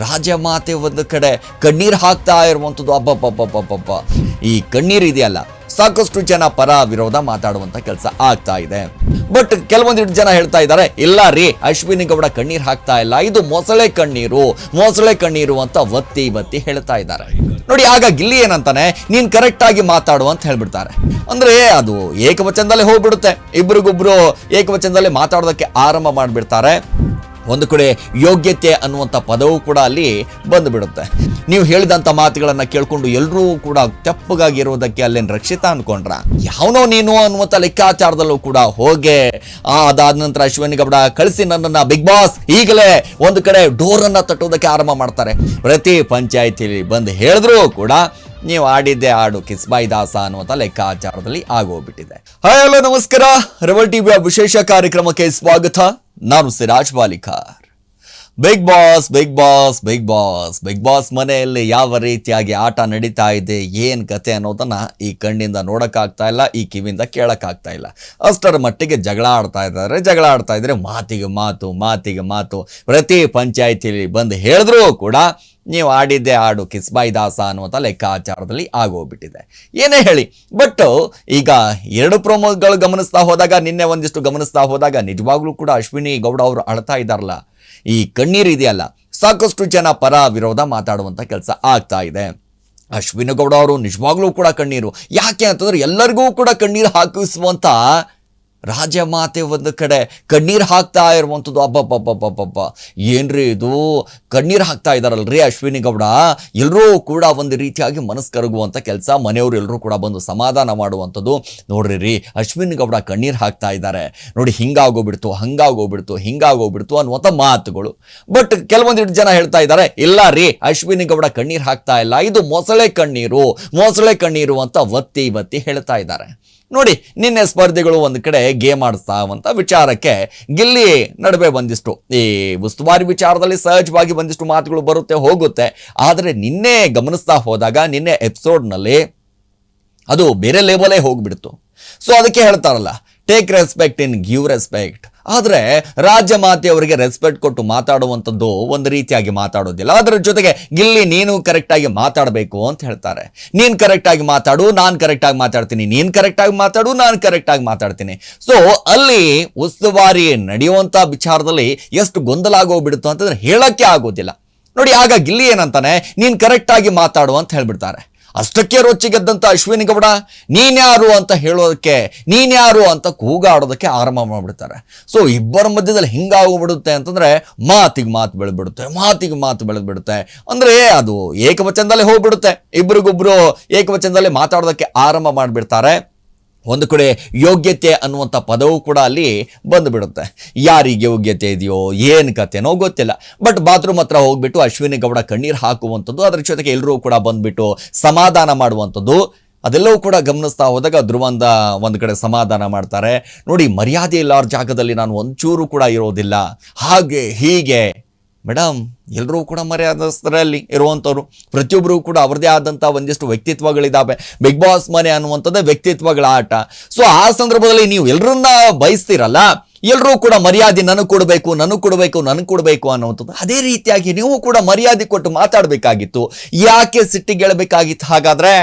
ರಾಜಮಾತೆ ಒಂದು ಕಡೆ ಕಣ್ಣೀರು ಹಾಕ್ತಾ ಇರುವಂಥದ್ದು ಅಬ್ಬಬ್ಬಬ್ಬಬ್ಬಬ್ಬ. ಈ ಕಣ್ಣೀರು ಇದೆಯಲ್ಲ, ಸಾಕಷ್ಟು ಜನ ಪರ ವಿರೋಧ ಮಾತಾಡುವಂಥ ಕೆಲಸ ಆಗ್ತಾ ಇದೆ. ಬಟ್ ಕೆಲವೊಂದಿಷ್ಟು ಜನ ಹೇಳ್ತಾ ಇದ್ದಾರೆ, ಇಲ್ಲ ರೀ, ಅಶ್ವಿನಿ ಗೌಡ ಕಣ್ಣೀರು ಹಾಕ್ತಾ ಇಲ್ಲ, ಇದು ಮೊಸಳೆ ಕಣ್ಣೀರು ಮೊಸಳೆ ಕಣ್ಣೀರು ಅಂತ ಒತ್ತಿ ಬತ್ತಿ ಹೇಳ್ತಾ ಇದ್ದಾರೆ. ನೋಡಿ, ಆಗ ಗಿಲ್ಲಿ ಏನಂತಾನೆ, ನೀನ್ ಕರೆಕ್ಟ್ ಆಗಿ ಮಾತಾಡು ಅಂತ ಹೇಳ್ಬಿಡ್ತಾರೆ. ಅಂದ್ರೆ ಅದು ಏಕವಚನದಲ್ಲೇ ಹೋಗ್ಬಿಡುತ್ತೆ. ಇಬ್ರಿಗೊಬ್ರು ಏಕವಚನದಲ್ಲೇ ಮಾತಾಡೋದಕ್ಕೆ ಆರಂಭ ಮಾಡಿಬಿಡ್ತಾರೆ. ಒಂದು ಕಡೆ ಯೋಗ್ಯತೆ ಅನ್ನುವಂಥ ಪದವು ಕೂಡ ಅಲ್ಲಿ ಬಂದುಬಿಡುತ್ತೆ. ನೀವು ಹೇಳಿದಂಥ ಮಾತುಗಳನ್ನು ಕೇಳಿಕೊಂಡು ಎಲ್ಲರೂ ಕೂಡ ತೆಪ್ಪಗಾಗಿರೋದಕ್ಕೆ ಅಲ್ಲೇನು ರಕ್ಷಿತ ಅಂದ್ಕೊಂಡ್ರ ಯಾವನೋ ನೀನು ಅನ್ನುವಂಥ ಲೆಕ್ಕಾಚಾರದಲ್ಲೂ ಕೂಡ ಹೋಗೆ. ಅದಾದ ನಂತರ ಅಶ್ವಿನಿ ಗೌಡ ಕಳಿಸಿ ನನ್ನನ್ನು ಬಿಗ್ ಬಾಸ್ ಈಗಲೇ ಒಂದು ಕಡೆ ಡೋರನ್ನು ತಟ್ಟೋದಕ್ಕೆ ಆರಂಭ ಮಾಡ್ತಾರೆ. ಪ್ರತಿ ಪಂಚಾಯಿತಿಯಲ್ಲಿ ಬಂದು ಹೇಳಿದ್ರೂ ಕೂಡ ನೀವು ಆಡಿದ್ದೆ ಆಡು ಕಿಸ್ಬಾಯಿ ದಾಸ ಅನ್ನುವಂಥ ಲೆಕ್ಕಾಚಾರದಲ್ಲಿ ಆಗೋಗ್ಬಿಟ್ಟಿದೆ. ಹಾಯ್ ಹಲೋ ನಮಸ್ಕಾರ. ರೆವಲ್ ಟಿವಿಯ ವಿಶೇಷ ಕಾರ್ಯಕ್ರಮಕ್ಕೆ ಸ್ವಾಗತ. ನಾನು Siraj Balikar big boss big boss big boss big boss ಮನೆಯಲ್ಲಿ ಯಾವ ರೀತಿಯಾಗಿ ಆಟ ನಡೀತಾ ಇದೆ, ಏನು ಕತೆ ಅನ್ನೋದನ್ನ ಈ ಕಣ್ಣಿಂದ ನೋಡೋಕ್ಕಾಗ್ತಾ ಇಲ್ಲ, ಈ ಕಿವಿಯಿಂದ ಕೇಳೋಕ್ಕಾಗ್ತಾ ಇಲ್ಲ. ಅಷ್ಟರ ಮಟ್ಟಿಗೆ ಜಗಳ ಆಡ್ತಾ ಇದ್ದಾರೆ, ಜಗಳ ಆಡ್ತಾ ಇದ್ರೆ ಮಾತಿಗೆ ಮಾತು ಮಾತಿಗೆ ಮಾತು. ಪ್ರತಿ ಪಂಚಾಯತಿಲಿ ಬಂದು ಹೇಳಿದ್ರೂ ಕೂಡ ನೀವು ಆಡಿದ್ದೆ ಆಡು ಕಿಸ್ಬಾಯಿ ದಾಸ ಅನ್ನುವಂಥ ಲೆಕ್ಕಾಚಾರದಲ್ಲಿ ಆಗೋಗ್ಬಿಟ್ಟಿದೆ. ಏನೇ ಹೇಳಿ ಬಟ್ ಈಗ ಎರಡು ಪ್ರೊಮೋಗಳು ಗಮನಿಸ್ತಾ ಹೋದಾಗ, ನಿನ್ನೆ ಒಂದಿಷ್ಟು ಗಮನಿಸ್ತಾ ಹೋದಾಗ ನಿಜವಾಗ್ಲೂ ಕೂಡ ಅಶ್ವಿನಿ ಗೌಡ ಅವರು ಅಳ್ತಾ ಇದ್ದಾರಲ್ಲ. ಈ ಕಣ್ಣೀರು ಇದೆಯಲ್ಲ, ಸಾಕಷ್ಟು ಜನ ಪರ ವಿರೋಧ ಮಾತಾಡುವಂಥ ಕೆಲಸ ಆಗ್ತಾ ಇದೆ. ಅಶ್ವಿನಿ ಗೌಡ ಅವರು ನಿಜವಾಗ್ಲೂ ಕೂಡ ಕಣ್ಣೀರು, ಯಾಕೆ ಅಂತಂದ್ರೆ ಎಲ್ಲರಿಗೂ ಕೂಡ ಕಣ್ಣೀರು ಹಾಕಿಸುವಂಥ ರಾಜಮಾತೆ ಒಂದು ಕಡೆ ಕಣ್ಣೀರು ಹಾಕ್ತಾ ಇರುವಂಥದ್ದು ಅಬ್ಬಬ್ಬಬ್ಬಬ್ಬಬ್ಬ. ಏನ್ರಿ ಇದು? ಕಣ್ಣೀರು ಹಾಕ್ತಾ ಇದ್ದಾರಲ್ರಿ ಅಶ್ವಿನಿ ಗೌಡ? ಎಲ್ಲರೂ ಕೂಡ ಒಂದು ರೀತಿಯಾಗಿ ಮನಸ್ಸು ಕರಗುವಂಥ ಕೆಲಸ ಮನೆಯವರು ಎಲ್ಲರೂ ಕೂಡ ಬಂದು ಸಮಾಧಾನ ಮಾಡುವಂಥದ್ದು. ನೋಡ್ರಿ ರೀ, ಅಶ್ವಿನಿ ಗೌಡ ಕಣ್ಣೀರು ಹಾಕ್ತಾ ಇದ್ದಾರೆ ನೋಡಿ, ಹಿಂಗಾಗೋಗ್ಬಿಡ್ತು, ಹಂಗಾಗೋಗ್ಬಿಡ್ತು, ಹಿಂಗಾಗೋಗ್ಬಿಡ್ತು ಅನ್ನುವಂಥ ಮಾತುಗಳು. ಬಟ್ ಕೆಲವೊಂದಿಷ್ಟು ಜನ ಹೇಳ್ತಾ ಇದ್ದಾರೆ ಇಲ್ಲ ರೀ, ಅಶ್ವಿನಿ ಗೌಡ ಕಣ್ಣೀರು ಹಾಕ್ತಾ ಇಲ್ಲ. ಇದು ಮೊಸಳೆ ಕಣ್ಣೀರು ಮೊಸಳೆ ಕಣ್ಣೀರು ಅಂತ ಒತ್ತಿ ಒತ್ತಿ ಹೇಳ್ತಾ ಇದ್ದಾರೆ ನೋಡಿ, ನಿನ್ನೆ ಸ್ಪರ್ಧಿಗಳು ಒಂದು ಕಡೆ ಗೇಮ್ ಆಡಿಸ್ತಾವಂತ ವಿಚಾರಕ್ಕೆ ಗಿಲ್ಲಿ ನಡುವೆ ಬಂದಿಷ್ಟು. ಈ ಉಸ್ತುವಾರಿ ವಿಚಾರದಲ್ಲಿ ಸಹಜವಾಗಿ ಬಂದಿಷ್ಟು ಮಾತುಗಳು ಬರುತ್ತೆ, ಹೋಗುತ್ತೆ. ಆದರೆ ನಿನ್ನೆ ಗಮನಿಸ್ತಾ ಹೋದಾಗ, ನಿನ್ನೆ ಎಪಿಸೋಡ್ನಲ್ಲಿ ಅದು ಬೇರೆ ಲೇಬಲೇ ಹೋಗ್ಬಿಡ್ತು. ಸೊ ಅದಕ್ಕೆ ಹೇಳ್ತಾರಲ್ಲ take respect and give respect ಆದರೆ ರಾಜ್ಯ ಮಾತೆಯವರಿಗೆ ರೆಸ್ಪೆಕ್ಟ್ ಕೊಟ್ಟು ಮಾತಾಡುವಂಥದ್ದು ಒಂದು ರೀತಿಯಾಗಿ ಮಾತಾಡೋದಿಲ್ಲ. ಅದರ ಜೊತೆಗೆ ಗಿಲ್ಲಿ ನೀನು ಕರೆಕ್ಟಾಗಿ ಮಾತಾಡಬೇಕು ಅಂತ ಹೇಳ್ತಾರೆ. ನೀನು ಕರೆಕ್ಟಾಗಿ ಮಾತಾಡು, ನಾನು ಕರೆಕ್ಟಾಗಿ ಮಾತಾಡ್ತೀನಿ. ನೀನು ಕರೆಕ್ಟಾಗಿ ಮಾತಾಡು, ನಾನು ಕರೆಕ್ಟಾಗಿ ಮಾತಾಡ್ತೀನಿ. ಸೊ ಅಲ್ಲಿ ಉಸ್ತುವಾರಿ ನಡೆಯುವಂಥ ವಿಚಾರದಲ್ಲಿ ಎಷ್ಟು ಗೊಂದಲ ಆಗೋಗ್ಬಿಡುತ್ತೋ ಅಂತಂದ್ರೆ ಹೇಳೋಕ್ಕೆ ಆಗೋದಿಲ್ಲ. ನೋಡಿ, ಆಗ ಗಿಲ್ಲಿ ಏನಂತಾನೆ, ನೀನು ಕರೆಕ್ಟಾಗಿ ಮಾತಾಡು ಅಂತ ಹೇಳ್ಬಿಡ್ತಾರೆ. ಅಷ್ಟಕ್ಕೆ ರೊಚ್ಚಿಗೆದ್ದಂಥ ಅಶ್ವಿನಿ ಗೌಡ ನೀನ್ಯಾರು ಅಂತ ಹೇಳೋದಕ್ಕೆ ನೀನ್ಯಾರು ಅಂತ ಕೂಗಾಡೋದಕ್ಕೆ ಆರಂಭ ಮಾಡಿಬಿಡ್ತಾರೆ. ಸೊ ಇಬ್ಬರ ಮಧ್ಯದಲ್ಲಿ ಹಿಂಗಾಗೋಗ್ಬಿಡುತ್ತೆ ಅಂತಂದರೆ ಮಾತಿಗೆ ಮಾತು ಬೆಳೆದ್ಬಿಡುತ್ತೆ, ಮಾತಿಗೆ ಮಾತು ಬೆಳೆದ್ಬಿಡುತ್ತೆ. ಅಂದರೆ ಅದು ಏಕವಚನದಲ್ಲೇ ಹೋಗ್ಬಿಡುತ್ತೆ. ಇಬ್ಬರಿಗೊಬ್ಬರು ಏಕವಚನದಲ್ಲಿ ಮಾತಾಡೋದಕ್ಕೆ ಆರಂಭ ಮಾಡಿಬಿಡ್ತಾರೆ. ಒಂದು ಕಡೆ ಯೋಗ್ಯತೆ ಅನ್ನುವಂಥ ಪದವು ಕೂಡ ಅಲ್ಲಿ ಬಂದುಬಿಡುತ್ತೆ. ಯಾರಿಗೆ ಯೋಗ್ಯತೆ ಇದೆಯೋ, ಏನು ಕತೆನೋ ಗೊತ್ತಿಲ್ಲ. ಬಟ್ ಬಾತ್ರೂಮ್ ಹತ್ರ ಹೋಗ್ಬಿಟ್ಟು ಅಶ್ವಿನಿ ಗೌಡ ಕಣ್ಣೀರು ಹಾಕುವಂಥದ್ದು, ಅದರ ಜೊತೆಗೆ ಎಲ್ಲರೂ ಕೂಡ ಬಂದುಬಿಟ್ಟು ಸಮಾಧಾನ ಮಾಡುವಂಥದ್ದು, ಅದೆಲ್ಲವೂ ಕೂಡ ಗಮನಿಸ್ತಾ ಹೋದಾಗ ಧ್ರುವಂದ ಒಂದು ಕಡೆ ಸಮಾಧಾನ ಮಾಡ್ತಾರೆ. ನೋಡಿ, ಮರ್ಯಾದೆ ಇಲ್ಲಾರ ಜಾಗದಲ್ಲಿ ನಾನು ಒಂಚೂರು ಕೂಡ ಇರೋದಿಲ್ಲ. ಹಾಗೆ ಹೀಗೆ. ಮೇಡಮ್ ಎಲ್ಲರೂ ಕೂಡ ಮರ್ಯಾದಸ್ಥರಲ್ಲಿ ಇರುವಂಥವ್ರು. ಪ್ರತಿಯೊಬ್ಬರು ಕೂಡ ಅವ್ರದ್ದೇ ಆದಂಥ ಒಂದಿಷ್ಟು ವ್ಯಕ್ತಿತ್ವಗಳಿದ್ದಾವೆ ಬಿಗ್ ಬಾಸ್ ಮನೆ ಅನ್ನುವಂಥದ್ದೇ ವ್ಯಕ್ತಿತ್ವಗಳ ಆಟ. ಸೊ ಆ ಸಂದರ್ಭದಲ್ಲಿ ನೀವು ಎಲ್ಲರನ್ನ ಬಯಸ್ತೀರಲ್ಲ ಎಲ್ಲರೂ ಕೂಡ ಮರ್ಯಾದೆ ನನಗೆ ಕೊಡಬೇಕು ನನಗೆ ಕೊಡಬೇಕು ನನಗೆ ಕೊಡಬೇಕು ಅನ್ನುವಂಥದ್ದು. ಅದೇ ರೀತಿಯಾಗಿ ನೀವು ಕೂಡ ಮರ್ಯಾದೆ ಕೊಟ್ಟು ಮಾತಾಡಬೇಕಾಗಿತ್ತು. ಯಾಕೆ ಸಿಟ್ಟಿಗೆಳಬೇಕಾಗಿತ್ತು ಹಾಗಾದ್ರೆ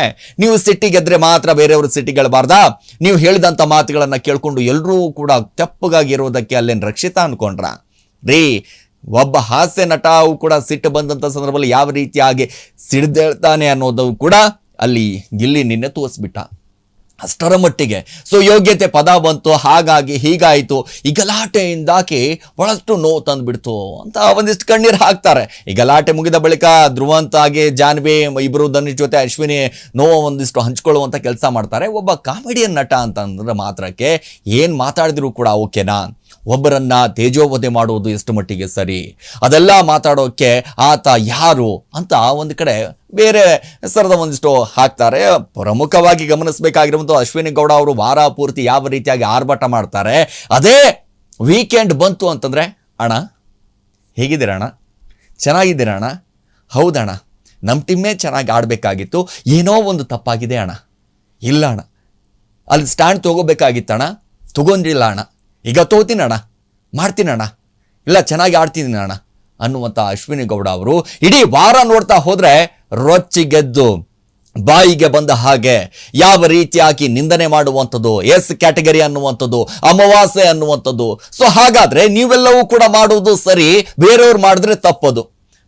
ನೀವು ಸಿಟ್ಟಿಗೆದ್ರೆ ಮಾತ್ರ ಬೇರೆಯವರು ಸಿಟ್ಟಿಗೆಳಬಾರ್ದಾ ನೀವು ಹೇಳಿದಂಥ ಮಾತುಗಳನ್ನು ಕೇಳಿಕೊಂಡು ಎಲ್ಲರೂ ಕೂಡ ತೆಪ್ಪಗಾಗಿರೋದಕ್ಕೆ ಅಲ್ಲೇನು ರಕ್ಷಿತ ಅಂದ್ಕೊಂಡ್ರ ರೀ ಒಬ್ಬ ಹಾಸ್ಯ ನಟವು ಕೂಡ ಸಿಟ್ಟು ಬಂದಂಥ ಸಂದರ್ಭದಲ್ಲಿ ಯಾವ ರೀತಿಯಾಗಿ ಸಿಡ್ದೇಳ್ತಾನೆ ಅನ್ನೋದು ಕೂಡ ಅಲ್ಲಿ ಗಿಲ್ಲಿ ನಿನ್ನೆ ತೋರಿಸ್ಬಿಟ್ಟ. ಅಷ್ಟರ ಮಟ್ಟಿಗೆ. ಸೊ ಯೋಗ್ಯತೆ ಪದ ಬಂತು, ಹಾಗಾಗಿ ಹೀಗಾಯಿತು. ಈ ಗಲಾಟೆಯಿಂದಾಕಿ ಬಹಳಷ್ಟು ನೋವು ತಂದುಬಿಡ್ತು ಅಂತ ಒಂದಿಷ್ಟು ಕಣ್ಣೀರು ಹಾಕ್ತಾರೆ. ಈ ಗಲಾಟೆ ಮುಗಿದ ಬಳಿಕ ಧ್ರುವಂತ ಹಾಗೆ ಜಾನ್ವಿ ಇಬ್ಬರು ಧನುಷ್ ಜೊತೆ ಅಶ್ವಿನಿ ನೋವು ಒಂದಿಷ್ಟು ಹಂಚ್ಕೊಳ್ಳುವಂಥ ಕೆಲಸ ಮಾಡ್ತಾರೆ. ಒಬ್ಬ ಕಾಮಿಡಿಯನ್ ನಟ ಅಂತಂದ್ರೆ ಮಾತ್ರಕ್ಕೆ ಏನು ಮಾತಾಡಿದ್ರು ಕೂಡ ಓಕೆನಾ? ಒಬ್ಬರನ್ನ ತೇಜೋವಧೆ ಮಾಡುವುದು ಎಷ್ಟು ಮಟ್ಟಿಗೆ ಸರಿ? ಅದೆಲ್ಲ ಮಾತಾಡೋಕ್ಕೆ ಆತ ಯಾರು ಅಂತ ಒಂದು ಕಡೆ ಬೇರೆ ಸರದ ಒಂದಿಷ್ಟು ಹಾಕ್ತಾರೆ. ಪ್ರಮುಖವಾಗಿ ಗಮನಿಸಬೇಕಾಗಿರುವಂಥ ಅಶ್ವಿನಿ ಗೌಡ ಅವರು ವಾರ ಪೂರ್ತಿ ಯಾವ ರೀತಿಯಾಗಿ ಆರ್ಭಟ ಮಾಡ್ತಾರೆ. ಅದೇ ವೀಕೆಂಡ್ ಬಂತು ಅಂತಂದರೆ, ಅಣ್ಣ, ಹೇಗಿದ್ದೀರ ಅಣ್ಣ? ಚೆನ್ನಾಗಿದ್ದೀರ ಅಣ್ಣ? ಹೌದಣ್ಣ ನಮ್ಮ ಟೀಮೇ ಚೆನ್ನಾಗಿ ಆಡಬೇಕಾಗಿತ್ತು. ಏನೋ ಒಂದು ತಪ್ಪಾಗಿದೆ ಅಣ್ಣ. ಇಲ್ಲ ಅಣ್ಣ, ಅಲ್ಲಿ ಸ್ಟ್ಯಾಂಡ್ ತೊಗೋಬೇಕಾಗಿತ್ತಣ್ಣ? ತಗೊಂಡಿಲ್ಲ ಅಣ್ಣ. ಈಗ ತಗೋತೀನಿ ಅಣ್ಣ ಮಾಡ್ತೀನಿ ಅಣ್ಣ ಇಲ್ಲ ಚೆನ್ನಾಗಿ ಆಡ್ತಿದ್ದೀನಿ ಅಣ್ಣ ಅನ್ನುವಂಥ ಅಶ್ವಿನಿ ಗೌಡ ಅವರು ಇಡೀ ವಾರ ನೋಡ್ತಾ ಹೋದರೆ ರೊಚ್ಚಿಗೆದ್ದು ಬಾಯಿಗೆ ಬಂದ ಹಾಗೆ ಯಾವ ರೀತಿಯಾಗಿ ನಿಂದನೆ ಮಾಡುವಂಥದ್ದು, ಎಸ್ ಕ್ಯಾಟಗರಿ ಅನ್ನುವಂಥದ್ದು, ಅಮಾವಾಸ್ಯೆ ಅನ್ನುವಂಥದ್ದು. ಸೊ ಹಾಗಾದರೆ ನೀವೆಲ್ಲವೂ ಕೂಡ ಮಾಡುವುದು ಸರಿ, ಬೇರೆಯವ್ರು ಮಾಡಿದ್ರೆ ತಪ್ಪದು.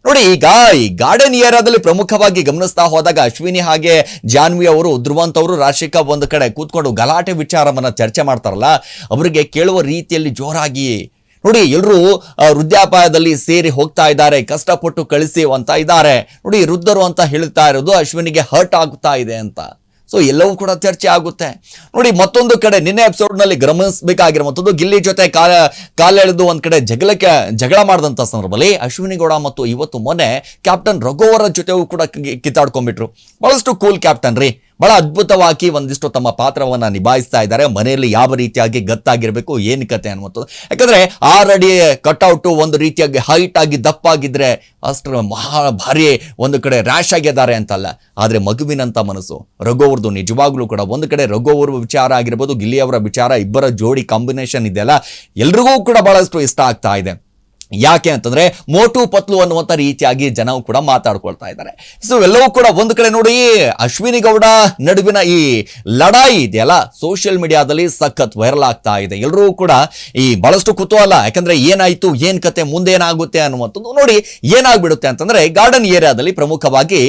ನೋಡಿ, ಈಗ ಈ ಗಾರ್ಡನ್ ಏರಿಯಾದಲ್ಲಿ ಪ್ರಮುಖವಾಗಿ ಗಮನಿಸ್ತಾ ಹೋದಾಗ ಅಶ್ವಿನಿ ಹಾಗೆ ಜಾನ್ವಿ ಅವರು, ಧ್ರುವಂತ್ ಅವರು, ರಾಶಿಕಾ ಒಂದು ಕಡೆ ಕೂತ್ಕೊಂಡು ಗಲಾಟೆ ವಿಚಾರವನ್ನ ಚರ್ಚೆ ಮಾಡ್ತಾರಲ್ಲ, ಅವರಿಗೆ ಕೇಳುವ ರೀತಿಯಲ್ಲಿ ಜೋರಾಗಿ. ನೋಡಿ ಎಲ್ಲರೂ ವೃದ್ಧಾಪಾಯದಲ್ಲಿ ಸೇರಿ ಹೋಗ್ತಾ ಇದ್ದಾರೆ, ಕಷ್ಟಪಟ್ಟು ಕಳಿಸಿ ಅಂತ ಇದ್ದಾರೆ. ನೋಡಿ, ವೃದ್ಧರು ಅಂತ ಹೇಳ್ತಾ ಇರೋದು ಅಶ್ವಿನಿಗೆ ಹರ್ಟ್ ಆಗ್ತಾ ಇದೆ ಅಂತ. ಸೊ ಎಲ್ಲವೂ ಕೂಡ ಚರ್ಚೆ ಆಗುತ್ತೆ. ನೋಡಿ, ಮತ್ತೊಂದು ಕಡೆ ನಿನ್ನೆ ಎಪಿಸೋಡ್ನಲ್ಲಿ ಗಮನಿಸಬೇಕಾಗಿರುವಂಥದ್ದು ಗಿಲ್ಲಿ ಜೊತೆ ಕಾಲ ಕಾಲೆಳೆದು ಒಂದು ಕಡೆ ಜಗಳಕ್ಕೆ ಜಗಳ ಮಾಡಿದಂಥ ಸಂದರ್ಭದಲ್ಲಿ ಅಶ್ವಿನಿ ಗೌಡ ಮತ್ತು ಇವತ್ತು ಮೊನ್ನೆ ಕ್ಯಾಪ್ಟನ್ ರಘು ಅವರ ಜೊತೆಗೂ ಕೂಡ ಕಿತ್ತಾಡ್ಕೊಂಡ್ಬಿಟ್ರು. ಬಹಳಷ್ಟು ಕೂಲ್ ಕ್ಯಾಪ್ಟನ್ ರೀ. ಬಹಳ ಅದ್ಭುತವಾಗಿ ಒಂದಿಷ್ಟು ತಮ್ಮ ಪಾತ್ರವನ್ನು ನಿಭಾಯಿಸ್ತಾ ಇದ್ದಾರೆ. ಮನೆಯಲ್ಲಿ ಯಾವ ರೀತಿಯಾಗಿ ಗತ್ತಾಗಿರಬೇಕು, ಏನು ಕತೆ ಅನ್ನುವಂಥದ್ದು. ಯಾಕಂದರೆ ಆರಡಿ ಕಟ್ಔಟ್ ಒಂದು ರೀತಿಯಾಗಿ ಹೈಟ್ ಆಗಿ ದಪ್ಪಾಗಿದ್ದರೆ ಅಷ್ಟರ ಮಹಾ ಭಾರಿ ಒಂದು ಕಡೆ ರ್ಯಾಶ್ ಆಗಿದ್ದಾರೆ ಅಂತಲ್ಲ. ಆದರೆ ಮಗುವಿನಂಥ ಮನಸ್ಸು, ರಘುವರ್ದು ನಿಜವಾಗ್ಲೂ ಕೂಡ ಒಂದು ಕಡೆ ರಘುವರ ವಿಚಾರ ಆಗಿರ್ಬೋದು, ಗಿಲ್ಲಿಯವರ ವಿಚಾರ, ಇಬ್ಬರ ಜೋಡಿ ಕಾಂಬಿನೇಷನ್ ಇದೆಯಲ್ಲ. ಎಲ್ರಿಗೂ ಕೂಡ ಬಹಳಷ್ಟು ಇಷ್ಟ ಆಗ್ತಾ ಇದೆ. ಯಾಕೆ ಅಂತಂದ್ರೆ ಮೋಟು ಪತ್ಲು ಅನ್ನುವಂಥ ರೀತಿಯಾಗಿ ಜನವು ಕೂಡ ಮಾತಾಡ್ಕೊಳ್ತಾ ಇದ್ದಾರೆ. ಸೊ ಎಲ್ಲವೂ ಕೂಡ ಒಂದು ಕಡೆ ನೋಡಿ, ಅಶ್ವಿನಿ ಗೌಡ ನಡುವಿನ ಈ ಲಡಾಯಿ ಇದೆಯಲ್ಲ? ಸೋಷಿಯಲ್ ಮೀಡಿಯಾದಲ್ಲಿ ಸಖತ್ ವೈರಲ್ ಆಗ್ತಾ ಇದೆ. ಎಲ್ಲರೂ ಕೂಡ ಈ ಬಹಳಷ್ಟು ಕುತೂಹಲ. ಯಾಕಂದ್ರೆ ಏನಾಯ್ತು, ಏನ್ ಕತೆ ಮುಂದೇನಾಗುತ್ತೆ ಅನ್ನುವಂಥದ್ದು ನೋಡಿ ಏನಾಗ್ಬಿಡುತ್ತೆ ಅಂತಂದ್ರೆ ಗಾರ್ಡನ್ ಏರಿಯಾದಲ್ಲಿ ಪ್ರಮುಖವಾಗಿ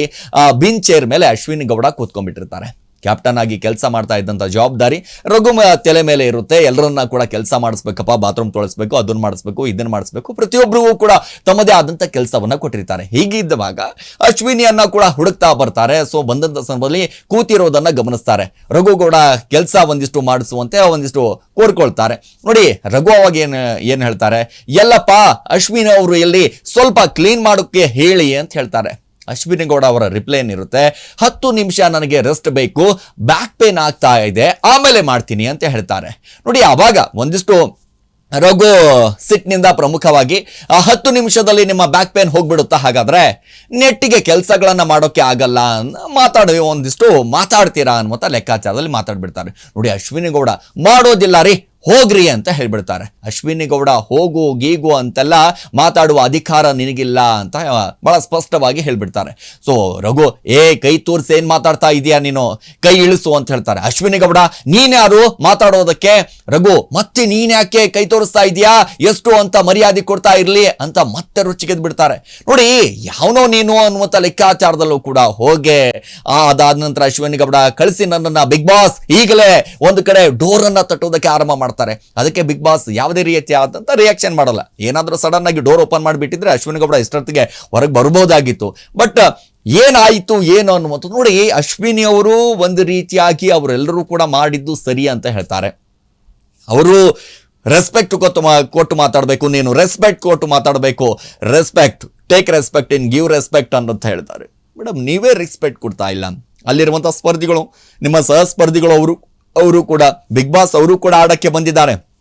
ಬಿನ್ ಚೇರ್ ಮೇಲೆ ಅಶ್ವಿನಿ ಗೌಡ ಕೂತ್ಕೊಂಡ್ಬಿಟ್ಟಿರ್ತಾರೆ. ಕ್ಯಾಪ್ಟನ್ ಆಗಿ ಕೆಲಸ ಮಾಡ್ತಾ ಇದ್ದಂಥ ಜವಾಬ್ದಾರಿ ರಘು ತಲೆ ಮೇಲೆ ಇರುತ್ತೆ. ಎಲ್ಲರನ್ನ ಕೂಡ ಕೆಲಸ ಮಾಡಿಸ್ಬೇಕಪ್ಪ ಬಾತ್ರೂಮ್ ತೊಳಸ್ಬೇಕು, ಅದನ್ನು ಮಾಡಿಸ್ಬೇಕು, ಇದನ್ನು ಮಾಡಿಸ್ಬೇಕು. ಪ್ರತಿಯೊಬ್ಬರಿಗೂ ಕೂಡ ತಮ್ಮದೇ ಆದಂಥ ಕೆಲಸವನ್ನ ಕೊಟ್ಟಿರ್ತಾರೆ. ಹೀಗಿದ್ದವಾಗ ಅಶ್ವಿನಿಯನ್ನ ಕೂಡ ಹುಡುಕ್ತಾ ಬರ್ತಾರೆ. ಸೊ ಬಂದಂಥ ಸಂದರ್ಭದಲ್ಲಿ ಕೂತಿರೋದನ್ನ ಗಮನಿಸ್ತಾರೆ. ರಘು ಕೂಡ ಕೆಲಸ ಒಂದಿಷ್ಟು ಮಾಡಿಸುವಂತೆ ಒಂದಿಷ್ಟು ಕೋರ್ಕೊಳ್ತಾರೆ. ನೋಡಿ, ರಘು ಅವಾಗ ಏನು ಏನು ಹೇಳ್ತಾರೆ? ಎಲ್ಲಪ್ಪ, ಅಶ್ವಿನಿ ಅವರು ಎಲ್ಲಿ ಸ್ವಲ್ಪ ಕ್ಲೀನ್ ಮಾಡೋಕ್ಕೆ ಹೇಳಿ ಅಂತ ಹೇಳ್ತಾರೆ. ಅಶ್ವಿನಿ ಗೌಡ ಅವರ ರಿಪ್ಲೈ ಏನಿರುತ್ತೆ? ಹತ್ತು ನಿಮಿಷ ನನಗೆ ರೆಸ್ಟ್ ಬೇಕು ಬ್ಯಾಕ್ ಪೇನ್ ಆಗ್ತಾ ಇದೆ, ಆಮೇಲೆ ಮಾಡ್ತೀನಿ ಅಂತ ಹೇಳ್ತಾರೆ. ನೋಡಿ, ಅವಾಗ ಒಂದಿಷ್ಟು ರಘು ಸಿಟ್ನಿಂದ ಪ್ರಮುಖವಾಗಿ ಹತ್ತು ನಿಮಿಷದಲ್ಲಿ ನಿಮ್ಮ ಬ್ಯಾಕ್ ಪೇನ್ ಹೋಗ್ಬಿಡುತ್ತಾ? ಹಾಗಾದ್ರೆ ನೆಟ್ಟಿಗೆ ಕೆಲಸಗಳನ್ನು ಮಾಡೋಕ್ಕೆ ಆಗಲ್ಲ ಮಾತಾಡಿ, ಒಂದಿಷ್ಟು ಮಾತಾಡ್ತೀರಾ ಅನ್ನುವಂಥ ಲೆಕ್ಕಾಚಾರದಲ್ಲಿ ಮಾತಾಡ್ಬಿಡ್ತಾರೆ. ನೋಡಿ, ಅಶ್ವಿನಿ ಗೌಡ, ಮಾಡೋದಿಲ್ಲ ರೀ ಹೋಗ್ರಿ ಅಂತ ಹೇಳ್ಬಿಡ್ತಾರೆ. ಅಶ್ವಿನಿ ಗೌಡ ಹೋಗು, ಗೀಗು ಅಂತೆಲ್ಲ ಮಾತಾಡುವ ಅಧಿಕಾರ ನಿನಗಿಲ್ಲ ಅಂತ ಬಹಳ ಸ್ಪಷ್ಟವಾಗಿ ಹೇಳ್ಬಿಡ್ತಾರೆ. ಸೊ ರಘು, ಏ, ಕೈ ತೋರಿಸಿ ಏನು ಮಾತಾಡ್ತಾ ಇದೀಯಾ ನೀನು? ಕೈ ಇಳಿಸು ಅಂತ ಹೇಳ್ತಾರೆ. ಅಶ್ವಿನಿ ಗೌಡ ನೀನ್ಯಾರು ಮಾತಾಡೋದಕ್ಕೆ? ರಘು, ಮತ್ತೆ ನೀನ್ ಯಾಕೆ ಕೈ ತೋರಿಸ್ತಾ ಇದೀಯಾ? ಎಷ್ಟು ಅಂತ ಮರ್ಯಾದೆ ಕೊಡ್ತಾ ಇರ್ಲಿ ಅಂತ ಮತ್ತೆ ರುಚಿಗೆದ್ ಬಿಡ್ತಾರೆ. ನೋಡಿ, ಯಾವನೋ ನೀನು ಅನ್ನುವಂಥ ಲೆಕ್ಕಾಚಾರದಲ್ಲೂ ಕೂಡ ಹೋಗೆ. ಅದಾದ ನಂತರ ಅಶ್ವಿನಿ ಗೌಡ ಕಳಿಸಿ ನನ್ನನ್ನು ಬಿಗ್ ಬಾಸ್ ಈಗಲೇ ಒಂದು ಕಡೆ ಡೋರನ್ನು ತಟ್ಟೋದಕ್ಕೆ ಆರಂಭ ಮಾಡ್ತಾರೆ. ಅದಕ್ಕೆ ಬಿಗ್ ಬಾಸ್ ಯಾವುದೇ ರೀತಿಯಾದಂತ ರಿಯಾಕ್ಷನ್ ಮಾಡಲ್ಲ. ಏನಾದರೂ ಸಡನ್ ಆಗಿ ಡೋರ್ ಓಪನ್ ಮಾಡಿಬಿಟ್ಟಿದ್ರೆ ಅಶ್ವಿನಿ ಗೌಡ ಇಷ್ಟೊತ್ತಿಗೆ ಹೊರಗೆ ಬರ್ಬೋದಾಗಿತ್ತು. ಬಟ್ ಏನಾಯಿತು, ಏನು ಅನ್ನುವಂಥದ್ದು ನೋಡಿ ಅಶ್ವಿನಿ ಅವರು ಒಂದು ರೀತಿಯಾಗಿ ಅವರೆಲ್ಲರೂ ಕೂಡ ಮಾಡಿದ್ದು ಸರಿ ಅಂತ ಹೇಳ್ತಾರೆ. ಅವರು ರೆಸ್ಪೆಕ್ಟ್ ಕೊಟ್ಟು ಮಾ, ಕೊಟ್ಟು ಮಾತಾಡಬೇಕು, ನೀನು ರೆಸ್ಪೆಕ್ಟ್ ಕೊಟ್ಟು ಮಾತಾಡಬೇಕು. Respect take respect and give respect ಅನ್ನೋದು ಹೇಳ್ತಾರೆ. ಮೇಡಮ್ ನೀವೇ ರೆಸ್ಪೆಕ್ಟ್ ಕೊಡ್ತಾ ಇಲ್ಲ. ಅಲ್ಲಿರುವಂಥ ಸ್ಪರ್ಧಿಗಳು, ನಿಮ್ಮ ಸಹಸ್ಪರ್ಧಿಗಳು ಅವರು. ಅವರು ಕೂಡ ಬಿಗ್ ಬಾಸ್ ಅವರು ಕೂಡ ಆಡಕ್ಕೆ ಬಂದಿದ್ದಾರೆ.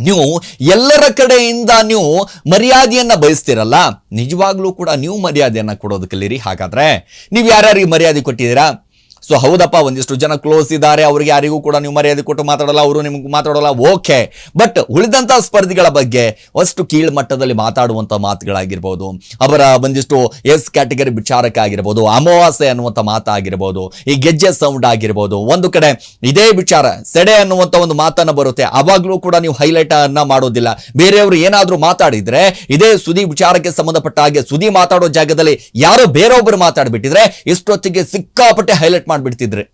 ನೀವು ಎಲ್ಲರ ಕಡೆಯಿಂದ ನೀವು ಮರ್ಯಾದೆಯನ್ನು ಬಯಸ್ತಿರಲ್ಲ? ನಿಜವಾಗ್ಲೂ ಕೂಡ ನೀವು ಮರ್ಯಾದೆಯನ್ನ ಕೊಡೋದು ಕಲೀರಿ ಹಾಗಾದ್ರೆ, ನೀವು ಯಾರ್ಯಾರಿಗೆ ಮರ್ಯಾದೆ ಕೊಟ್ಟಿದ್ದೀರಾ? ಸೊ ಹೌದಪ್ಪ, ಒಂದಿಷ್ಟು ಜನ ಕ್ಲೋಸ್ ಇದ್ದಾರೆ, ಅವ್ರಿಗೆ ಯಾರಿಗೂ ಕೂಡ ನೀವು ಮರ್ಯಾದೆ ಕೊಟ್ಟು ಮಾತಾಡಲ್ಲ, ಅವರು ನಿಮ್ಗೆ ಮಾತಾಡೋಲ್ಲ ಓಕೆ ಬಟ್ ಉಳಿದಂಥ ಸ್ಪರ್ಧಿಗಳ ಬಗ್ಗೆ ಅಷ್ಟು ಕೀಳ್ ಮಟ್ಟದಲ್ಲಿ ಮಾತಾಡುವಂತ ಮಾತುಗಳಾಗಿರ್ಬೋದು. ಅವರ ಒಂದಿಷ್ಟು ಎಸ್ ಕ್ಯಾಟಗರಿ ವಿಚಾರಕ್ಕಾಗಿರ್ಬೋದು ಅಮಾವಾಸ್ಯೆ ಅನ್ನುವಂಥ ಮಾತಾಗಿರ್ಬೋದು, ಈ ಗೆಜ್ಜೆ ಸೌಂಡ್ ಆಗಿರ್ಬೋದು, ಒಂದು ಕಡೆ ಇದೇ ವಿಚಾರ, ಸೆಡೆ ಅನ್ನುವಂಥ ಒಂದು ಮಾತನ್ನು ಬರುತ್ತೆ. ಅವಾಗ್ಲೂ ಕೂಡ ನೀವು ಹೈಲೈಟ್ ಅನ್ನ ಮಾಡೋದಿಲ್ಲ. ಬೇರೆಯವರು ಏನಾದರೂ ಮಾತಾಡಿದ್ರೆ, ಇದೇ ಸುದಿ ವಿಚಾರಕ್ಕೆ ಸಂಬಂಧಪಟ್ಟ ಹಾಗೆ ಸುದಿ ಮಾತಾಡೋ ಜಾಗದಲ್ಲಿ ಯಾರೋ ಬೇರೊಬ್ಬರು ಮಾತಾಡಿಬಿಟ್ಟಿದ್ರೆ, ಇಷ್ಟೊತ್ತಿಗೆ ಸಿಕ್ಕಾಪಟ್ಟೆ ಹೈಲೈಟ್ ಮಾಡ್ಬಿಡ್ತಿದ್ರಿ.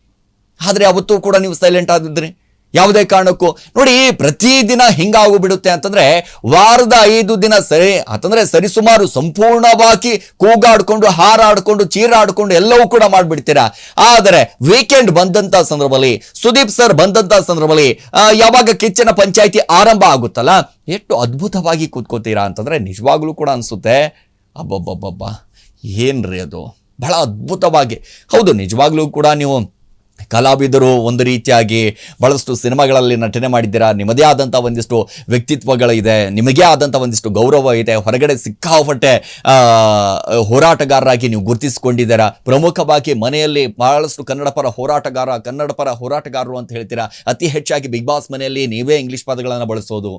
ಆದರೆ ಅವತ್ತು ಕೂಡ ನೀವು ಸೈಲೆಂಟ್ ಆಗಿದ್ರಿ ಯಾವುದೇ ಕಾರಣಕ್ಕೂ. ನೋಡಿ ಪ್ರತಿದಿನ ಹಿಂಗಾಗೋಗ್ಬಿಡುತ್ತೆ ಅಂತಂದ್ರೆ ವಾರದ ಐದು ದಿನ ಸರಿ, ಅಂತಂದ್ರೆ ಸರಿಸುಮಾರು ಸಂಪೂರ್ಣವಾಗಿ ಕೂಗಾಡ್ಕೊಂಡು, ಹಾರಾಡ್ಕೊಂಡು, ಚೀರಾಡ್ಕೊಂಡು ಎಲ್ಲವೂ ಕೂಡ ಮಾಡಿಬಿಡ್ತೀರಾ? ಆದರೆ ವೀಕೆಂಡ್ ಬಂದಂತ ಸಂದರ್ಭದಲ್ಲಿ, ಸುದೀಪ್ ಸರ್ ಬಂದಂತ ಸಂದರ್ಭದಲ್ಲಿ ಯಾವಾಗ ಕಿಚ್ಚನ ಪಂಚಾಯಿತಿ ಆರಂಭ ಆಗುತ್ತಲ್ಲ, ಎಷ್ಟು ಅದ್ಭುತವಾಗಿ ಕೂತ್ಕೋತೀರಾ ಅಂತಂದ್ರೆ ನಿಜವಾಗ್ಲೂ ಕೂಡ ಅನ್ಸುತ್ತೆ. ಅಬ್ಬಬ್ಬಬ್ಬಬ್ಬ, ಏನ್ರಿ ಅದು? ಬಹಳ ಅದ್ಭುತವಾಗಿ. ಹೌದು, ನಿಜವಾಗ್ಲೂ ಕೂಡ ನೀವು ಕಲಾವಿದರು ಒಂದು ರೀತಿಯಾಗಿ ಬಹಳಷ್ಟು ಸಿನಿಮಾಗಳಲ್ಲಿ ನಟನೆ ಮಾಡಿದ್ದೀರಾ? ನಿಮ್ಮದೇ ಆದಂಥ ಒಂದಿಷ್ಟು ವ್ಯಕ್ತಿತ್ವಗಳಿದೆ ನಿಮಗೇ ಆದಂಥ ಒಂದಿಷ್ಟು ಗೌರವ ಇದೆ, ಹೊರಗಡೆ ಸಿಕ್ಕಾಪಟ್ಟೆ ಹೋರಾಟಗಾರರಾಗಿ ನೀವು ಗುರುತಿಸಿಕೊಂಡಿದ್ದೀರಾ? ಪ್ರಮುಖವಾಗಿ ಮನೆಯಲ್ಲಿ ಬಹಳಷ್ಟು ಕನ್ನಡ ಪರ ಹೋರಾಟಗಾರ ಕನ್ನಡ ಪರ ಹೋರಾಟಗಾರರು ಅಂತ ಹೇಳ್ತೀರಾ? ಅತಿ ಹೆಚ್ಚಾಗಿ ಬಿಗ್ ಬಾಸ್ ಮನೆಯಲ್ಲಿ ನೀವೇ ಇಂಗ್ಲೀಷ್ ಪದಗಳನ್ನು ಬಳಸೋದು.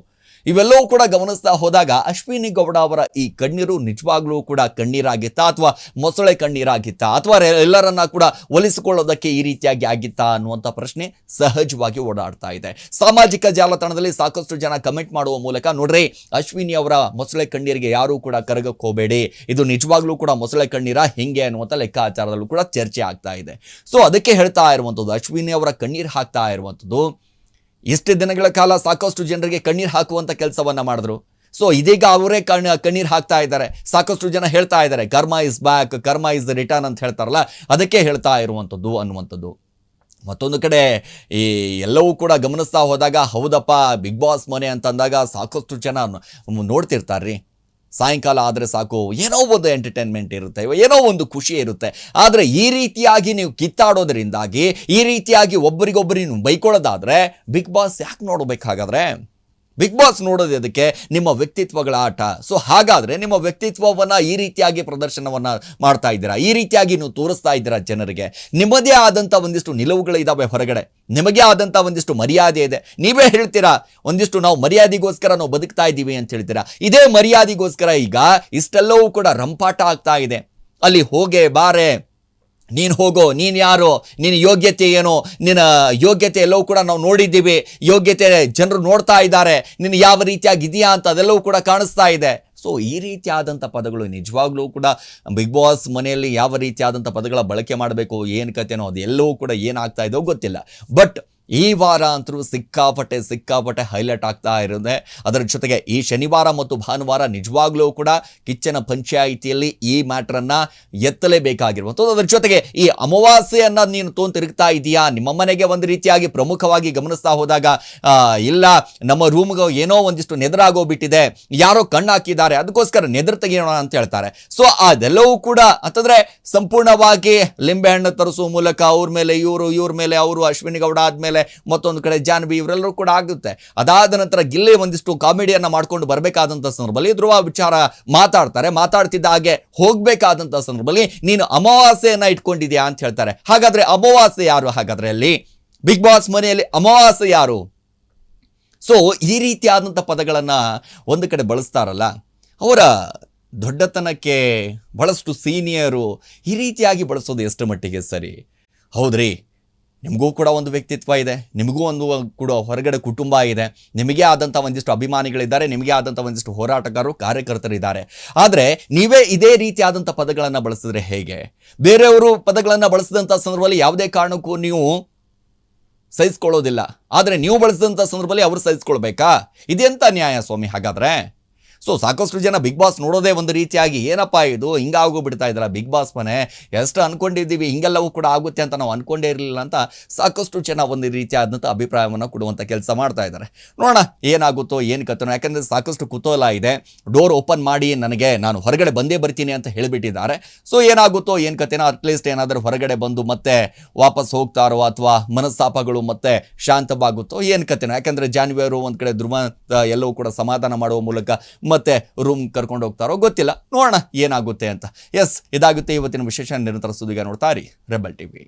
ಇವೆಲ್ಲವೂ ಕೂಡ ಗಮನಿಸ್ತಾ ಹೋದಾಗ ಅಶ್ವಿನಿ ಗೌಡ ಅವರ ಈ ಕಣ್ಣೀರು ನಿಜವಾಗ್ಲೂ ಕೂಡ ಕಣ್ಣೀರಾಗಿತ್ತಾ ಅಥವಾ ಮೊಸಳೆ ಕಣ್ಣೀರಾಗಿತ್ತಾ ಅಥವಾ ಎಲ್ಲರನ್ನ ಕೂಡ ಒಲಿಸಿಕೊಳ್ಳೋದಕ್ಕೆ ಈ ರೀತಿಯಾಗಿ ಆಗಿತ್ತಾ ಅನ್ನುವಂಥ ಪ್ರಶ್ನೆ ಸಹಜವಾಗಿ ಓಡಾಡ್ತಾ ಇದೆ. ಸಾಮಾಜಿಕ ಜಾಲತಾಣದಲ್ಲಿ ಸಾಕಷ್ಟು ಜನ ಕಮೆಂಟ್ ಮಾಡುವ ಮೂಲಕ ನೋಡ್ರಿ, ಅಶ್ವಿನಿ ಅವರ ಮೊಸಳೆ ಕಣ್ಣೀರಿಗೆ ಯಾರೂ ಕೂಡ ಕರಗಕ್ಕೆ ಹೋಗಬೇಡಿ. ಇದು ನಿಜವಾಗ್ಲೂ ಕೂಡ ಮೊಸಳೆ ಕಣ್ಣೀರ, ಹಿಂಗೆ ಅನ್ನುವಂಥ ಲೆಕ್ಕಾಚಾರದಲ್ಲೂ ಕೂಡ ಚರ್ಚೆ ಆಗ್ತಾ ಇದೆ. ಸೊ ಅದಕ್ಕೆ ಹೇಳ್ತಾ ಇರುವಂಥದ್ದು, ಅಶ್ವಿನಿ ಅವರ ಕಣ್ಣೀರು ಹಾಕ್ತಾ ಇರುವಂಥದ್ದು ಇಷ್ಟು ದಿನಗಳ ಕಾಲ ಸಾಕಷ್ಟು ಜನರಿಗೆ ಕಣ್ಣೀರು ಹಾಕುವಂಥ ಕೆಲಸವನ್ನು ಮಾಡಿದ್ರು. ಸೊ ಇದೀಗ ಅವರೇ ಕಣ್ಣು, ಕಣ್ಣೀರು ಹಾಕ್ತಾ ಇದ್ದಾರೆ. ಸಾಕಷ್ಟು ಜನ ಹೇಳ್ತಾ ಇದ್ದಾರೆ, karma is back, karma is return ಅಂತ ಹೇಳ್ತಾರಲ್ಲ, ಅದಕ್ಕೆ ಹೇಳ್ತಾ ಇರುವಂಥದ್ದು ಅನ್ನುವಂಥದ್ದು ಮತ್ತೊಂದು ಕಡೆ, ಈ ಎಲ್ಲವೂ ಕೂಡ ಗಮನಿಸ್ತಾ ಹೋದಾಗ, ಹೌದಪ್ಪ, ಬಿಗ್ ಬಾಸ್ ಮನೆ ಅಂತಂದಾಗ ಸಾಕಷ್ಟು ಜನ ನೋಡ್ತಿರ್ತಾರೆ ನೋಡ್ತಿರ್ತಾರ್ರಿ. ಸಾಯಂಕಾಲ ಆದರೆ ಸಾಕು, ಏನೋ ಒಂದು ಎಂಟರ್ಟೈನ್ಮೆಂಟ್ ಇರುತ್ತೆ, ಏನೋ ಒಂದು ಖುಷಿ ಇರುತ್ತೆ. ಆದರೆ ಈ ರೀತಿಯಾಗಿ ನೀವು ಕಿತ್ತಾಡೋದರಿಂದಾಗಿ, ಈ ರೀತಿಯಾಗಿ ಒಬ್ಬರಿಗೊಬ್ಬರಿ ಬೈಕೊಳ್ಳೋದಾದರೆ ಬೈಕೊಳ್ಳೋದಾದ್ರೆ ಬಿಗ್ ಬಾಸ್ ಯಾಕೆ ನೋಡಬೇಕಾಗಾದ್ರೆ ಬಿಗ್ ಬಾಸ್ ನೋಡೋದು ಅದಕ್ಕೆ ನಿಮ್ಮ ವ್ಯಕ್ತಿತ್ವಗಳ ಆಟ. ಸೊ ಹಾಗಾದರೆ ನಿಮ್ಮ ವ್ಯಕ್ತಿತ್ವವನ್ನು ಈ ರೀತಿಯಾಗಿ ಪ್ರದರ್ಶನವನ್ನು ಮಾಡ್ತಾ ಇದ್ದೀರಾ? ಈ ರೀತಿಯಾಗಿ ನೀವು ತೋರಿಸ್ತಾ ಇದ್ದೀರಾ ಜನರಿಗೆ? ನಿಮ್ಮದೇ ಆದಂಥ ಒಂದಿಷ್ಟು ನಿಲುವುಗಳು ಇದಾವೆ ಹೊರಗಡೆ. ನಿಮಗೆ ಆದಂಥ ಒಂದಿಷ್ಟು ಮರ್ಯಾದೆ ಇದೆ. ನೀವೇ ಹೇಳ್ತೀರಾ, ಒಂದಿಷ್ಟು ನಾವು ಮರ್ಯಾದೆಗೋಸ್ಕರ ನಾವು ಬದುಕ್ತಾ ಇದ್ದೀವಿ ಅಂತ ಹೇಳ್ತೀರಾ? ಇದೇ ಮರ್ಯಾದೆಗೋಸ್ಕರ ಈಗ ಇಷ್ಟೆಲ್ಲವೂ ಕೂಡ ರಂಪಾಟ ಆಗ್ತಾ ಇದೆ. ಅಲ್ಲಿ ಹೋಗೆ, ಬಾರೆ. ನೀನು ಹೋಗೋ, ನೀನು ಯಾರು ನಿನ್ನ ಯೋಗ್ಯತೆ ಏನು, ನಿನ್ನ ಯೋಗ್ಯತೆ ಎಲ್ಲವೂ ಕೂಡ ನಾವು ನೋಡಿದ್ದೀವಿ. ಯೋಗ್ಯತೆ ಜನರು ನೋಡ್ತಾ ಇದ್ದಾರೆ. ನಿನ್ನ ಯಾವ ರೀತಿಯಾಗಿ ಇದೆಯಾ ಅಂತ ಅದೆಲ್ಲವೂ ಕೂಡ ಕಾಣಿಸ್ತಾ ಇದೆ. ಸೊ ಈ ರೀತಿಯಾದಂಥ ಪದಗಳು ನಿಜವಾಗ್ಲೂ ಕೂಡ ಬಿಗ್ ಬಾಸ್ ಮನೆಯಲ್ಲಿ ಯಾವ ರೀತಿಯಾದಂಥ ಪದಗಳ ಬಳಕೆ ಮಾಡಬೇಕು, ಏನು ಕತೆನೋ ಅದು ಎಲ್ಲವೂ ಕೂಡ ಏನಾಗ್ತಾ ಇದೋ ಗೊತ್ತಿಲ್ಲ. ಬಟ್ ಈ ವಾರ ಅಂತೂ ಸಿಕ್ಕಾಪಟ್ಟೆ ಸಿಕ್ಕಾಪಟ್ಟೆ ಹೈಲೈಟ್ ಆಗ್ತಾ ಇರುತ್ತೆ. ಅದರ ಜೊತೆಗೆ ಈ ಶನಿವಾರ ಮತ್ತು ಭಾನುವಾರ ನಿಜವಾಗ್ಲೂ ಕೂಡ ಕಿಚ್ಚನ ಪಂಚಾಯಿತಿಯಲ್ಲಿ ಈ ಮ್ಯಾಟ್ರನ್ನು ಎತ್ತಲೇಬೇಕಾಗಿರುವಂಥದ್ದು. ಅದರ ಜೊತೆಗೆ ಈ ಅಮಾವಾಸ್ಯೆಯನ್ನ ನೀನು ತೋನ್ ತಿರುಗ್ತಾ ಇದೆಯಾ? ನಿಮ್ಮ ಮನೆಗೆ ಒಂದು ರೀತಿಯಾಗಿ ಪ್ರಮುಖವಾಗಿ ಗಮನಿಸ್ತಾ ಹೋದಾಗ ಇಲ್ಲ, ನಮ್ಮ ರೂಮ್ಗೆ ಏನೋ ಒಂದಿಷ್ಟು ನೆದರಾಗೋಗ್ಬಿಟ್ಟಿದೆ. ಯಾರೋ ಕಣ್ಣು ಹಾಕಿದ್ದಾರೆ, ಅದಕ್ಕೋಸ್ಕರ ನೆದ್ರ ತೆಗೆಯೋಣ ಅಂತ ಹೇಳ್ತಾರೆ. ಸೊ ಅದೆಲ್ಲವೂ ಕೂಡ ಅಂತಂದರೆ ಸಂಪೂರ್ಣವಾಗಿ ಲಿಂಬೆ ಹಣ್ಣು ತರಿಸುವ ಮೂಲಕ ಅವ್ರ ಮೇಲೆ, ಇವರು ಇವ್ರ ಮೇಲೆ, ಅವರು ಅಶ್ವಿನಿ ಗೌಡ ಆದ್ಮೇಲೆ ಮತ್ತೊಂದು ಕಡೆ ಜಾನ್ವಿ ಇವರೆಲ್ಲರೂ ಕೂಡ ಆಗುತ್ತೆ. ಅದಾದ ನಂತರ ಗಿಲ್ಲೆ ಒಂದಿಷ್ಟು ಕಾಮಿಡಿಯನ್ನು ಮಾಡ್ಕೊಂಡು ಬರಬೇಕಾದಂಥ ಸಂದರ್ಭದಲ್ಲಿ ಧ್ರುವ ವಿಚಾರ ಮಾತಾಡ್ತಾರೆ. ಮಾತಾಡ್ತಿದ್ದ ಹಾಗೆ ಹೋಗಬೇಕಾದಂಥ ಸಂದರ್ಭದಲ್ಲಿ, ನೀನು ಅಮಾವಾಸ್ಯೆಯನ್ನು ಇಟ್ಕೊಂಡಿದ್ಯಾ? ಅಂತ ಹೇಳ್ತಾರೆ. ಹಾಗಾದರೆ ಅಮಾವಾಸ್ಯೆ ಯಾರು ಹಾಗಾದ್ರೆ ಅಲ್ಲಿ? ಬಿಗ್ ಬಾಸ್ ಮನೆಯಲ್ಲಿ ಅಮಾವಾಸ್ಯೆ ಯಾರು? ಸೊ ಈ ರೀತಿಯಾದಂಥ ಪದಗಳನ್ನು ಒಂದು ಕಡೆ ಬಳಸ್ತಾರಲ್ಲ, ಅವರ ದೊಡ್ಡತನಕ್ಕೆ ಬಹಳಷ್ಟು ಸೀನಿಯರು ಈ ರೀತಿಯಾಗಿ ಬಳಸೋದು ಎಷ್ಟು ಮಟ್ಟಿಗೆ ಸರಿ? ಹೌದ್ರಿ. ನಿಮಗೂ ಕೂಡ ಒಂದು ವ್ಯಕ್ತಿತ್ವ ಇದೆ, ನಿಮಗೂ ಒಂದು ಕೂಡ ಹೊರಗಡೆ ಕುಟುಂಬ ಇದೆ, ನಿಮಗೆ ಆದಂಥ ಒಂದಿಷ್ಟು ಅಭಿಮಾನಿಗಳಿದ್ದಾರೆ, ನಿಮಗೆ ಆದಂಥ ಒಂದಿಷ್ಟು ಹೋರಾಟಗಾರರು, ಕಾರ್ಯಕರ್ತರಿದ್ದಾರೆ. ಆದರೆ ನೀವೇ ಇದೇ ರೀತಿಯಾದಂಥ ಪದಗಳನ್ನು ಬಳಸಿದ್ರೆ ಹೇಗೆ? ಬೇರೆಯವರು ಪದಗಳನ್ನು ಬಳಸಿದಂಥ ಸಂದರ್ಭದಲ್ಲಿ ಯಾವುದೇ ಕಾರಣಕ್ಕೂ ನೀವು ಸಹಿಸ್ಕೊಳ್ಳೋದಿಲ್ಲ. ಆದರೆ ನೀವು ಬಳಸಿದಂಥ ಸಂದರ್ಭದಲ್ಲಿ ಅವರು ಸಹಿಸ್ಕೊಳ್ಬೇಕಾ? ಇದೆಂಥ ನ್ಯಾಯ ಸ್ವಾಮಿ ಹಾಗಾದ್ರೆ? ಸೊ ಸಾಕಷ್ಟು ಜನ ಬಿಗ್ ಬಾಸ್ ನೋಡೋದೇ ಒಂದು ರೀತಿಯಾಗಿ, ಏನಪ್ಪ ಇದು? ಹಿಂಗಾಗೋಗ್ಬಿಡ್ತಾ ಬಿಡ್ತಾ ಇದ್ದಾರೆ ಬಿಗ್ ಬಾಸ್ ಮನೆ? ಎಷ್ಟು ಅಂದ್ಕೊಂಡಿದ್ದೀವಿ ಹಿಂಗೆಲ್ಲವೂ ಕೂಡ ಆಗುತ್ತೆ ಅಂತ ನಾವು ಅಂದ್ಕೊಂಡೇ ಇರಲಿಲ್ಲ ಅಂತ ಸಾಕಷ್ಟು ಜನ ಒಂದು ರೀತಿಯಾದಂಥ ಅಭಿಪ್ರಾಯವನ್ನು ಕೊಡುವಂಥ ಕೆಲಸ ಮಾಡ್ತಾ ಇದ್ದಾರೆ. ನೋಡೋಣ ಏನಾಗುತ್ತೋ, ಏನು ಕತ್ತೋ ಯಾಕಂದರೆ ಸಾಕಷ್ಟು ಕುತೂಹಲ ಇದೆ. ಡೋರ್ ಓಪನ್ ಮಾಡಿ ನನಗೆ ನಾನು ಹೊರಗಡೆ ಬಂದೇ ಬರ್ತೀನಿ ಅಂತ ಹೇಳಿಬಿಟ್ಟಿದ್ದಾರೆ. ಸೊ ಏನಾಗುತ್ತೋ, ಏನು ಕತೆನೋ ಅಟ್ಲೀಸ್ಟ್ ಏನಾದರೂ ಹೊರಗಡೆ ಬಂದು ಮತ್ತೆ ವಾಪಸ್ ಹೋಗ್ತಾರೋ ಅಥವಾ ಮನಸ್ತಾಪಗಳು ಮತ್ತೆ ಶಾಂತವಾಗುತ್ತೋ, ಏನು ಕತೆನೋ. ಯಾಕಂದರೆ ಜಾನ್ವಿಯವರು ಒಂದು ಕಡೆ ಧ್ರುವ ಎಲ್ಲವೂ ಕೂಡ ಸಮಾಧಾನ ಮಾಡುವ ಮೂಲಕ ಮತ್ತೆ ರೂಮ್ ಕರ್ಕೊಂಡು ಹೋಗ್ತಾರೋ ಗೊತ್ತಿಲ್ಲ. ನೋಡೋಣ ಏನಾಗುತ್ತೆ ಅಂತ. ಎಸ್ ಇದಾಗುತ್ತೆ ಇವತ್ತಿನ ವಿಶೇಷ ನಿರಂತರ ಸುದ್ದಿಗೆ ನೋಡ್ತಾ ರೀ ರೆಬಲ್ ಟಿವಿ